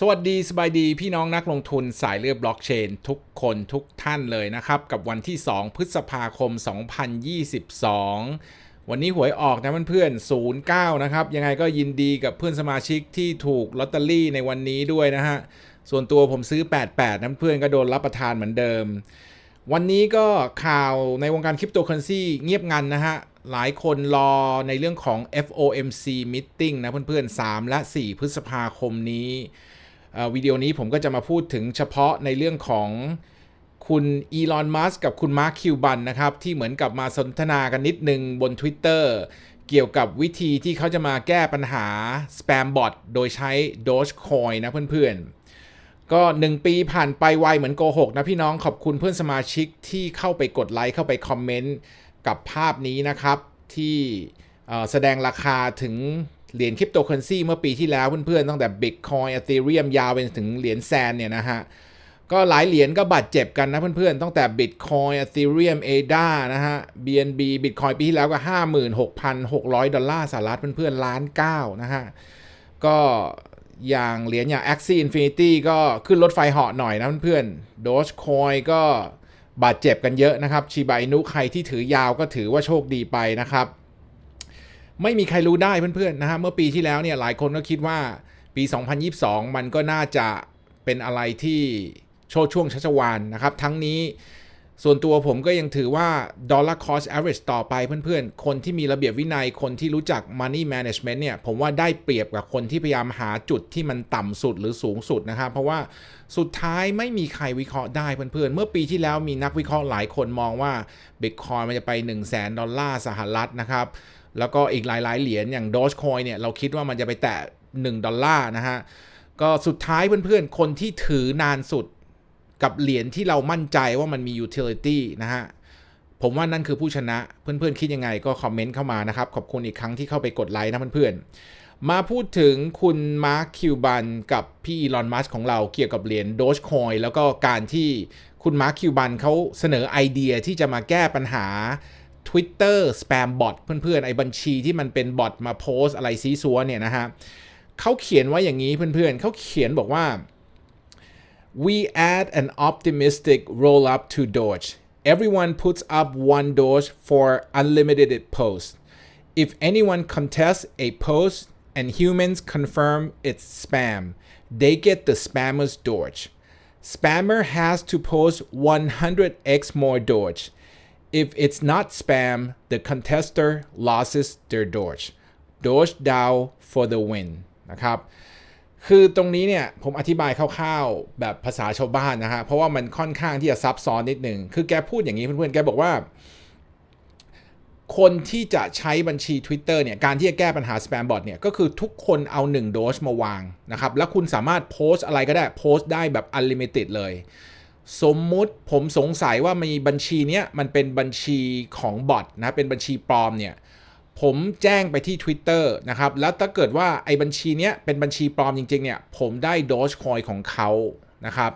สวัสดีสบายดีพี่น้องนักลงทุนสายเลือดบล็อกเชนทุกคนทุกท่านเลยนะครับ กับวันที่ 2 พฤษภาคม 2022 วันนี้หวยออกนะเพื่อนๆ09 นะครับ ยังไงก็ยินดีกับเพื่อนสมาชิกที่ถูกลอตเตอรี่ในวันนี้ด้วยนะฮะ ส่วนตัวผมซื้อ 88นั้นเพื่อนก็โดนรับประทานเหมือนเดิม วันนี้ก็ข่าวในวงการคริปโตเคอเรนซีเงียบงันนะฮะหลายคนรอในเรื่องของ FOMC meeting นะเพื่อนๆ3และ 4 พฤษภาคมนี้ วิดีโอนี้ผมก็จะมาพูดถึงเฉพาะในเรื่องของคุณอีลอน มัสกับคุณมาร์ค คิวบันนะครับ ที่เหมือนกับมาสนทนากันนิดนึงบน Twitter เกี่ยวกับวิธีที่เขาจะมาแก้ปัญหา Spam Bot โดยใช้ Dogecoin นะเพื่อนๆ ก็ 1 ปีผ่านไปไวเหมือนโกหกนะพี่น้องขอบคุณเพื่อนสมาชิกที่เข้าไปกดไลค์เข้าไปคอมเมนต์กับภาพนี้นะครับ ที่แสดงราคาถึง เหรียญคริปโตเคอเรนซีเมื่อปีที่แล้วเพื่อนๆตั้งแต่ Bitcoin Ethereum ยาวไปถึงเหรียญแซนเนี่ยนะฮะก็หลายเหรียญก็บาดเจ็บกันนะเพื่อนๆตั้งแต่ Bitcoin Ethereum ADA นะฮะ BNB Bitcoin ปีที่แล้วก็ 56,600 ดอลลาร์สหรัฐเพื่อนๆล้านเก้านะฮะ ก็อย่างเหรียญอย่าง Axie Infinity ก็ขึ้นรถไฟเหาะหน่อยนะเพื่อนๆ Dogecoin ก็บาดเจ็บกันเยอะนะครับ ชิบาอินุใครที่ถือยาวก็ถือว่าโชคดีไปนะครับ ไม่มีใครรู้ได้เพื่อนๆนะฮะเมื่อปีที่แล้วเนี่ยหลายคนก็คิดว่าปี 2022 มันก็น่าจะเป็นอะไรที่โชดช่วงชัชวานนะครับ ทั้งนี้ส่วนตัวผมก็ยังถือว่า dollar cost average ต่อไปเพื่อนๆ คนที่มีระเบียบวินัยคนที่รู้จัก money management เนี่ย ผมว่าได้เปรียบกับคนที่พยายามหาจุดที่มันต่ำสุดหรือสูงสุดนะครับ เพราะว่าสุดท้ายไม่มีใครวิเคราะห์ได้เพื่อนๆ เมื่อปีที่แล้วมีนักวิเคราะห์หลายคนมองว่า Bitcoin มันจะไป 1 0 0 0 0แสนดอลลาร์สหรัฐนะครับ แล้วก็อีกหลายๆ เหรียญอย่าง Dogecoin เนี่ยเราคิดว่ามันจะไปแตะ 1 ดอลลาร์นะฮะ ก็สุดท้ายเพื่อนๆ คนที่ถือนานสุดกับเหรียญที่เรามั่นใจว่ามันมี utility นะฮะ ผมว่านั่นคือผู้ชนะ เพื่อนๆ คิดยังไงก็คอมเมนต์เข้ามานะครับ ขอบคุณอีกครั้งที่เข้าไปกดไลค์นะเพื่อนๆ มาพูดถึงคุณมาร์คคิวบันกับพี่อีลอนมัสของเราเกี่ยวกับเหรียญ Dogecoin แล้วก็การที่คุณมาร์คคิวบันเขาเสนอไอเดียที่จะมาแก้ปัญหา Twitter Spam Bot เพื่อนๆ ไอ้บัญชีที่มันเป็นบอทมาโพสอะไรซีซัวเนี่ยนะฮะเขาเขียนไว่าอย่างนี้เพื่อนๆเขาเขียนบอกว่า we add an optimistic roll up to Doge. Everyone puts up one Doge for unlimited posts. If anyone contests a post and humans confirm it's spam, they get the spammer's Doge. Spammer has to post 100x more Doge. If it's not spam, the contester loses their Doge. Doge down for the win นะครับ คือตรงนี้เนี่ยผมอธิบายคร่าวๆแบบภาษาชาวบ้านนะฮะ เพราะว่ามันค่อนข้างที่จะซับซ้อนนิดหนึ่ง คือแกพูดอย่างนี้เพื่อนๆ แกบอกว่า คนที่จะใช้บัญชี Twitter เนี่ย การที่จะแก้ปัญหา Spam Bot เนี่ย ก็คือทุกคนเอา1โดสมาวางนะครับ แล้วคุณสามารถโพสต์อะไรก็ได้ โพสต์ได้แบบ Unlimited เลย สมมุติผมสงสัยว่ามีบัญชีเนี้ยมันเป็นบัญชีของบอทนะเป็นบัญชีปลอมเนี่ยผมแจ้งไปที่ Twitter นะครับ แล้วถ้าเกิดว่าไอ้บัญชีเนี้ยเป็นบัญชีปลอมจริง ๆ เนี่ย ผมได้ Dogecoin ของเขานะครับ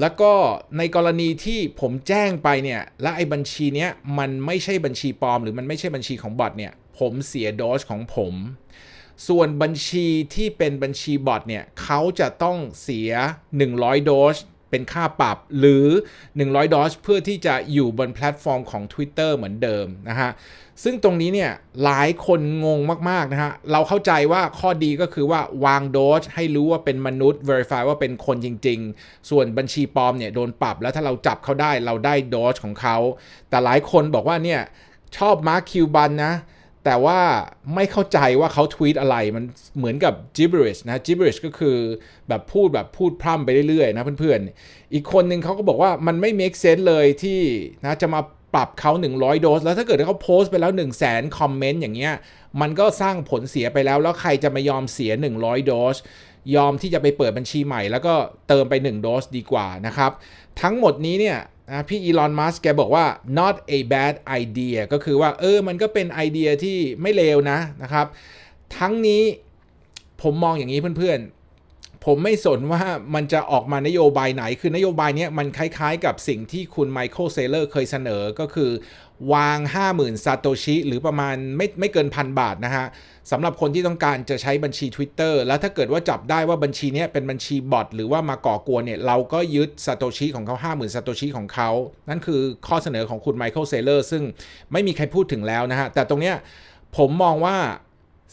แล้วก็ในกรณีที่ผมแจ้งไปเนี่ย และไอ้บัญชีเนี้ยมันไม่ใช่บัญชีปลอม หรือมันไม่ใช่บัญชีของบอทเนี่ย ผมเสีย Doge ของผม ส่วนบัญชีที่เป็นบัญชีบอทเนี่ยเขาจะต้องเสีย 100 โดส เป็นค่าปรับหรือ 100 ดอสเพื่อที่จะอยู่บนแพลตฟอร์มของ Twitter เหมือนเดิมนะฮะ ซึ่งตรงนี้เนี่ยหลายคนงงมาก ๆ นะฮะ เราเข้าใจว่าข้อดีก็คือว่าวางโดสให้รู้ว่าเป็นมนุษย์ Verify ว่าเป็นคนจริง ๆ ส่วนบัญชีปลอมเนี่ยโดนปรับแล้วถ้าเราจับเขาได้เราได้โดสของเขา แต่หลายคนบอกว่าเนี่ยชอบมาร์คคิวบันนะ แต่ว่าไม่เข้าใจว่าเขาทวีตอะไรมันเหมือนกับ gibberish นะ gibberish ก็คือแบบพูดแบบพูดพร่ำไปเรื่อยๆนะเพื่อนๆ อีกคนหนึ่งเขาก็บอกว่ามันไม่ make sense เลยที่นะจะมาปรับเขา 100 โดส แล้วถ้าเกิดเขาโพสต์ไปแล้ว 1 0 0 0 0แสนคอมเมนต์อย่างเงี้ยมันก็สร้างผลเสียไปแล้ว แล้วใครจะมายอมเสีย 100 โดส ยอมที่จะไปเปิดบัญชีใหม่ แล้วก็เติมไป 1 โดสดีกว่านะครับ ทั้งหมดนี้เนี่ย นะพี่อีลอน มัสก์แกบอกว่า not a bad idea ก็คือว่า เออ มันก็เป็นไอเดียที่ไม่เลวนะนะครับ ทั้งนี้ผมมองอย่างนี้เพื่อน ผมไม่สนว่ามันจะออกมานโยบายไหน คือนโยบายนี้มันคล้ายๆ กับสิ่งที่คุณไมเคิลเซเลอร์เคยเสนอก็คือ วาง 50,000 ซาโตชิ หรือประมาณไม่ไม่เกินพันบาทนะฮะสำหรับคนที่ต้องการจะใช้บัญชี Twitter แล้วถ้าเกิดว่าจับได้ว่าบัญชีนี้เป็นบัญชีบอทหรือว่ามาก่อกวนเนี่ย เราก็ยึดซาโตชิของเขา 50,000ซาโตชิของเขา นั่นคือข้อเสนอของคุณไมเคิลเซเลอร์ซึ่งไม่มีใครพูดถึงแล้วนะฮะแต่ตรงเนี้ยผมมองว่า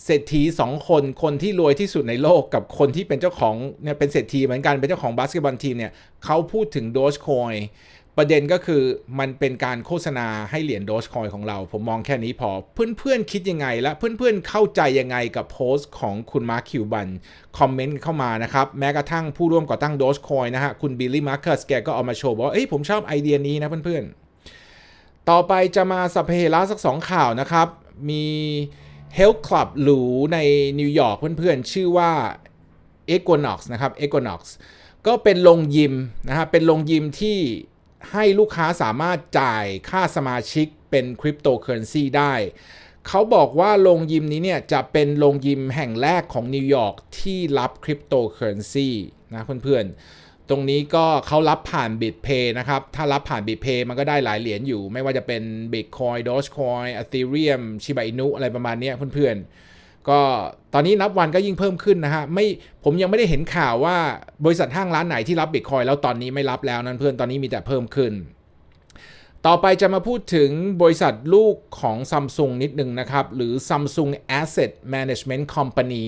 เศรษฐีสองคนคนที่รวยที่สุดในโลกกับคนที่เป็นเจ้าของเนี่ยเป็นเศรษฐีเหมือนกันเป็นเจ้าของบาสเกตบอลทีมเนี่ยเขาพูดถึงโดชคอยประเด็นก็คือมันเป็นการโฆษณาให้เหรียญโดชคอยของเรา ผมมองแค่นี้พอเพื่อนๆคิดยังไง และเพื่อนๆเข้าใจยังไงกับโพสต์ของคุณมาร์คคิวบัน คอมเมนต์เข้ามานะครับ แม้กระทั่งผู้ร่วมก่อตั้งโดชคอยนะฮะ คุณบิลลี่มาร์คัสแกก็เอามาโชว์บอกว่าเอ้ยผมชอบไอเดียนี้นะเพื่อนๆ ต่อไปจะมาสัพเพเหระสักสองข่าวนะครับ มี Health Club หรูในนิวยอร์กเพื่อนๆ ชื่อว่า Equinox นะครับ Equinox ก็เป็นโรงยิมนะฮะเป็นโรงยิมที่ให้ลูกค้าสามารถจ่ายค่าสมาชิกเป็นคริปโตเคอเรนซีได้ เขาบอกว่าโรงยิมนี้เนี่ยจะเป็นโรงยิมแห่งแรกของนิวยอร์กที่รับคริปโตเคอเรนซีนะเพื่อนๆ ตรงนี้ก็เขารับผ่าน BitPay นะครับ ถ้ารับผ่าน BitPay มันก็ได้หลายเหรียญอยู่ ไม่ว่าจะเป็น Bitcoin Dogecoin Ethereum Shiba Inu อะไรประมาณนี้เพื่อนๆ ก็ตอนนี้นับวันก็ยิ่งเพิ่มขึ้นนะฮะไม่ผมยังไม่ได้เห็นข่าวว่าบริษัทห้างร้านไหนที่รับ Bitcoin แล้วตอนนี้ไม่รับแล้วนั่นเพื่อนตอนนี้มีแต่เพิ่มขึ้น ต่อไปจะมาพูดถึงบริษัทลูกของ Samsung นิดนึงนะครับ หรือ Samsung Asset Management Company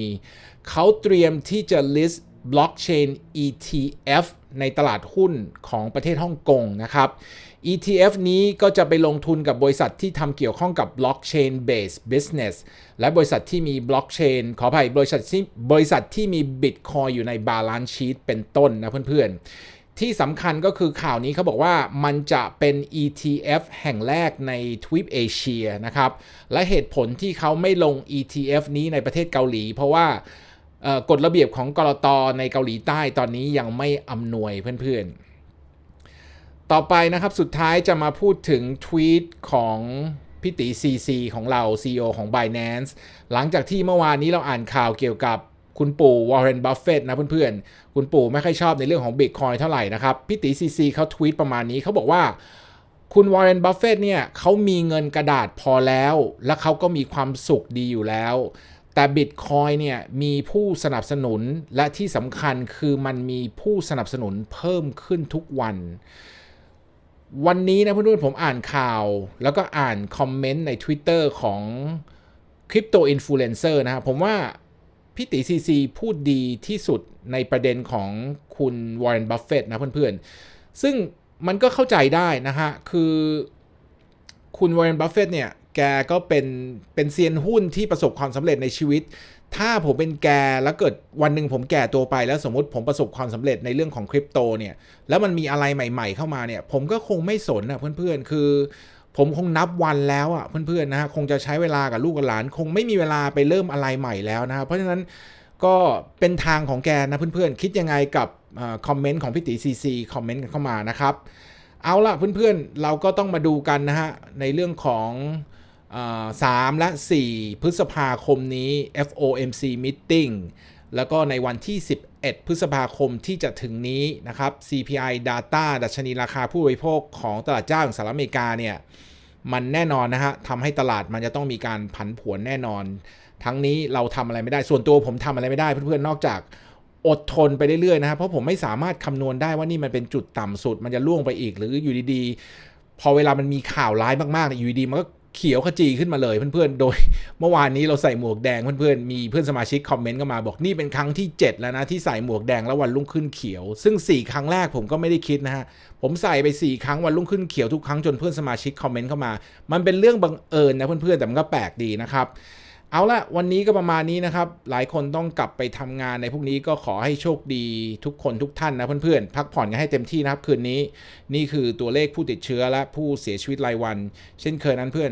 เขาเตรียมที่จะ list blockchain ETF ในตลาดหุ้นของประเทศฮ่องกงนะครับ ETF นี้ก็จะไปลงทุนกับบริษัทที่ทำเกี่ยวข้องกับ blockchain based business และบริษัทที่มี blockchain ขออภัยบริษัทที่บริษัทที่มี bitcoin อยู่ใน balance sheet เป็นต้นนะเพื่อนๆ ที่สำคัญก็คือข่าวนี้เขาบอกว่ามันจะเป็น ETF แห่งแรกในทวีปเอเชียนะครับ และเหตุผลที่เขาไม่ลง ETF นี้ในประเทศเกาหลี เพราะว่า กฎระเบียบของกรตในเกาหลีใต้ตอนนี้ยังไม่อำนวยเพื่อนๆ ต่อไปนะครับสุดท้ายจะมาพูดถึงทวีตของพี่ตีซีซีของเรา CEO ของ Binance หลังจากที่เมื่อวานนี้เราอ่านข่าวเกี่ยวกับคุณปู่วอร์เรนบัฟเฟตนะเพื่อนๆ คุณปู่ไม่ค่อยชอบในเรื่องของ Bitcoin เท่าไหร่นะครับ พี่ตีซีซีเขาทวีตประมาณนี้เขาบอกว่าคุณวอร์เรนบัฟเฟตเนี่ยเขามีเงินกระดาษพอแล้ว และเขาก็มีความสุขดีอยู่แล้ว แต่ Bitcoin เนี่ยมีผู้สนับสนุนและที่สำคัญคือมันมีผู้สนับสนุนเพิ่มขึ้นทุกวัน วันนี้นะเพื่อนๆผมอ่านข่าว แล้วก็อ่านคอมเมนต์ใน Twitter ของคริปโตอินฟลูเอนเซอร์นะครับผมว่าพี่ตีซีซีพูดดีที่สุดในประเด็นของคุณวอร์เรนบัฟเฟตนะเพื่อนๆ ซึ่งมันก็เข้าใจได้นะฮะ คือคุณวอร์เรนบัฟเฟตเนี่ย แกก็เป็นเป็นเซียนหุ้นที่ประสบความสำเร็จในชีวิต ถ้าผมเป็นแกแล้วเกิดวันหนึ่งผมแก่ตัวไปแล้วสมมติผมประสบความสำเร็จในเรื่องของคริปโตเนี่ยแล้วมันมีอะไรใหม่ ๆ เข้ามาเนี่ย ผมก็คงไม่สนอะเพื่อนๆ คือ ผมคงนับวันแล้วอะเพื่อนๆนะฮะคงจะใช้เวลากับลูกกับหลาน คงไม่มีเวลาไปเริ่มอะไรใหม่แล้วนะครับเพราะฉะนั้นก็เป็นทางของแกนะเพื่อนๆ คิดยังไงกับคอมเมนต์ของพี่ตีซีซีคอมเมนต์กันเข้ามานะครับ เอาละเพื่อนๆ เราก็ต้องมาดูกันนะฮะ ในเรื่องของ สามและ 4 พฤษภาคมนี้ FOMC Meeting แล้วก็ในวันที่ 11 พฤษภาคมที่จะถึงนี้นะครับ CPI Data ดัชนีราคาผู้บริโภคของตลาดเจ้าของสหรัฐอเมริกาเนี่ย มันแน่นอนนะฮะทำให้ตลาดมันจะต้องมีการผันผวนแน่นอน ทั้งนี้เราทำอะไรไม่ได้ ส่วนตัวผมทำอะไรไม่ได้เพื่อนๆ นอกจากอดทนไปเรื่อยๆนะครับเพราะผมไม่สามารถคำนวณได้ว่านี่มันเป็นจุดต่ำสุด มันจะล่วงไปอีกหรืออยู่ดีๆ พอเวลามันมีข่าวร้ายมากๆอยู่ดีๆมันก็ ขียวขจีขึ้นมาเลยเพื่อนๆ โดย เมื่อวานนี้เราใส่หมวกแดงเพื่อนๆ มีเพื่อนสมาชิกคอมเมนต์ก็มาบอกนี่เป็นครั้งที่ 7 แล้วนะที่ใส่หมวกแดงแล้ววันรุ่งขึ้นเขียว ซึ่ง 4 ครั้งแรกผมก็ไม่ได้คิดนะฮะ ผมใส่ไป 4 ครั้งวันรุ่งขึ้นเขียวทุกครั้งจนเพื่อนสมาชิกคอมเมนต์เข้ามา มันเป็นเรื่องบังเอิญนะเพื่อนๆ แต่มันก็แปลกดีนะครับเอาละวันนี้ก็ประมาณนี้นะครับ หลายคนต้องกลับไปทำงานในพวกนี้ก็ขอให้โชคดีทุกคนทุกท่านนะเพื่อนๆ พักผ่อนกันให้เต็มที่นะครับคืนนี้ นี่คือตัวเลขผู้ติดเชื้อและผู้เสียชีวิตรายวัน เช่นเคยนั้นเพื่อน